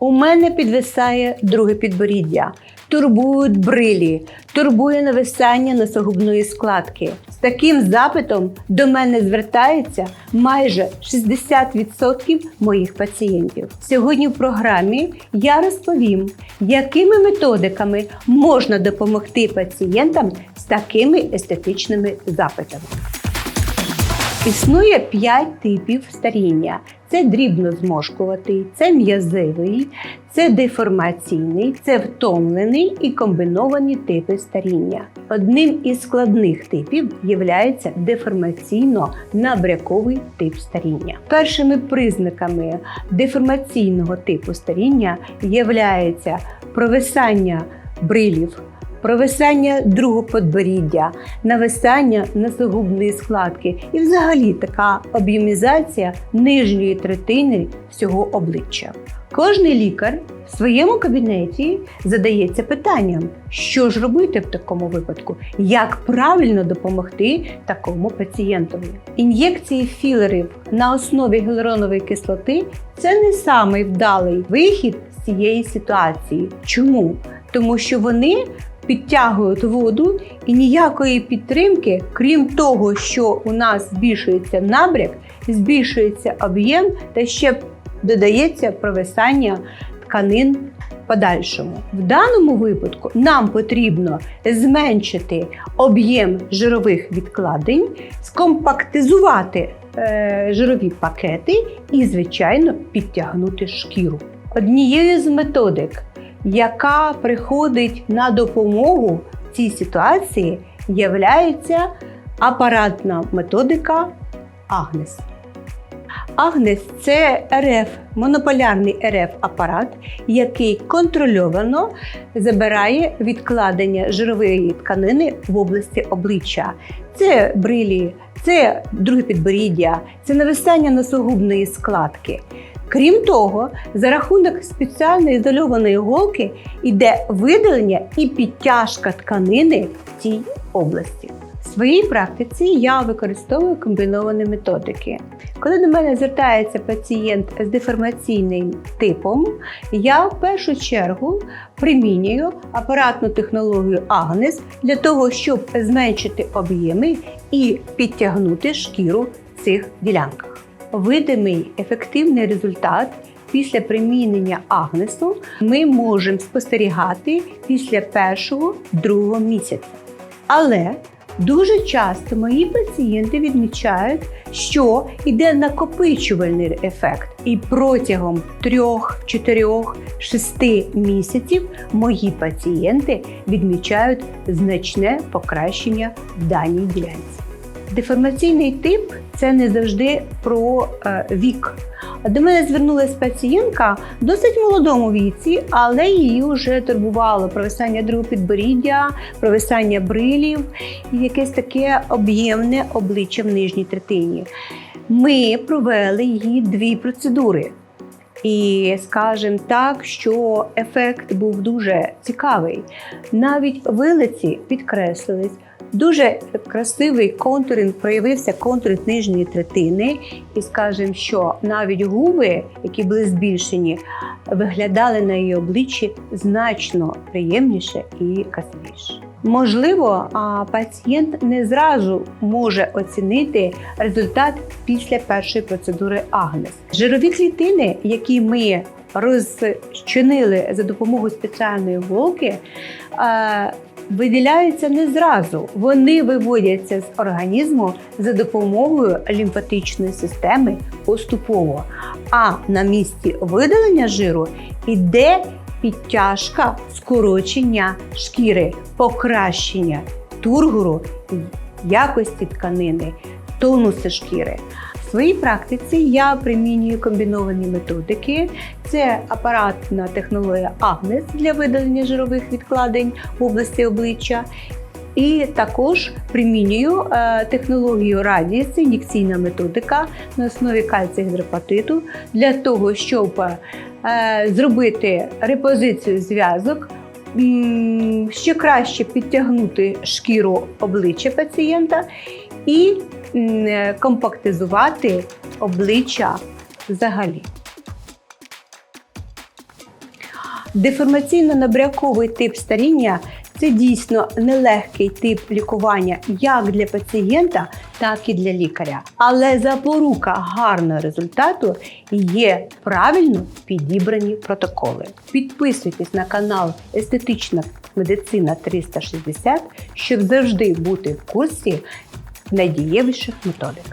У мене підвисає друге підборіддя, турбують брилі, турбує нависання носогубної складки. З таким запитом до мене звертається майже 60% моїх пацієнтів. Сьогодні в програмі я розповім, якими методиками можна допомогти пацієнтам з такими естетичними запитами. Існує 5 типів старіння: це дрібнозморшкуватий, це м'язивий, це деформаційний, це втомлений і комбіновані типи старіння. Одним із складних типів є деформаційно-набряковий тип старіння. Першими признаками деформаційного типу старіння являється провисання брилів. Провисання другого подборіддя, нависання носогубної складки і взагалі така об'ємізація нижньої третини всього обличчя. Кожний лікар в своєму кабінеті задається питанням, що ж робити в такому випадку, як правильно допомогти такому пацієнтові. Ін'єкції філерів на основі гіалуронової кислоти це не самий вдалий вихід з цієї ситуації. Чому? Тому що вони підтягують воду і ніякої підтримки, крім того, що у нас збільшується набряк, збільшується об'єм та ще додається провисання тканин подальшому. В даному випадку нам потрібно зменшити об'єм жирових відкладень, скомпактизувати е, жирові пакети і, звичайно, підтягнути шкіру. Однією з методик яка приходить на допомогу в цій ситуації, являється апаратна методика Агнес. Агнес це РФ, монополярний РФ апарат, який контрольовано забирає відкладення жирової тканини в області обличчя. Це брилі, це друге підборіддя, це нависання носогубної складки. Крім того, за рахунок спеціальної ізольованої голки йде видалення і підтяжка тканини в цій області. В своїй практиці я використовую комбіновані методики. Коли до мене звертається пацієнт з деформаційним типом, я в першу чергу примінюю апаратну технологію Агнес для того, щоб зменшити об'єми і підтягнути шкіру в цих ділянках. Видимий ефективний результат після примінення агнесу ми можемо спостерігати після першого другого місяця. Але дуже часто мої пацієнти відмічають, що йде накопичувальний ефект, і протягом 3, 4, 6 місяців мої пацієнти відмічають значне покращення в даній ділянці. Деформаційний тип це не завжди про е, вік. До мене звернулася пацієнтка в досить молодому віці, але її вже турбувало провисання другого підборіддя, провисання брилів і якесь таке об'ємне обличчя в нижній третині. Ми провели їй дві процедури. І скажемо так, що ефект був дуже цікавий. Навіть вилиці підкреслились. Дуже красивий контуринг проявився контуринг нижньої третини, і скажемо, що навіть губи, які були збільшені, виглядали на її обличчі значно приємніше і красивіше. Можливо, пацієнт не зразу може оцінити результат після першої процедури Агнес. Жирові клітини, які ми розчинили за допомогою спеціальної голки, виділяються не зразу. Вони виводяться з організму за допомогою лімфатичної системи поступово. А на місці видалення жиру йде підтяжка скорочення шкіри, покращення тургору, якості тканини, тонуси шкіри. Своїй практиці я примінюю комбіновані методики. Це апаратна технологія Агнес для видалення жирових відкладень в області обличчя. І також примінюю е, технологію радіс, ін'єкційна методика на основі кальцію для того, щоб е, зробити репозицію зв'язок, ще краще підтягнути шкіру обличчя пацієнта і компактизувати обличчя взагалі. Деформаційно-набряковий тип старіння це дійсно нелегкий тип лікування як для пацієнта, так і для лікаря. Але запорука гарного результату є правильно підібрані протоколи. Підписуйтесь на канал Естетична медицина 360, щоб завжди бути в курсі найдієвіших методик.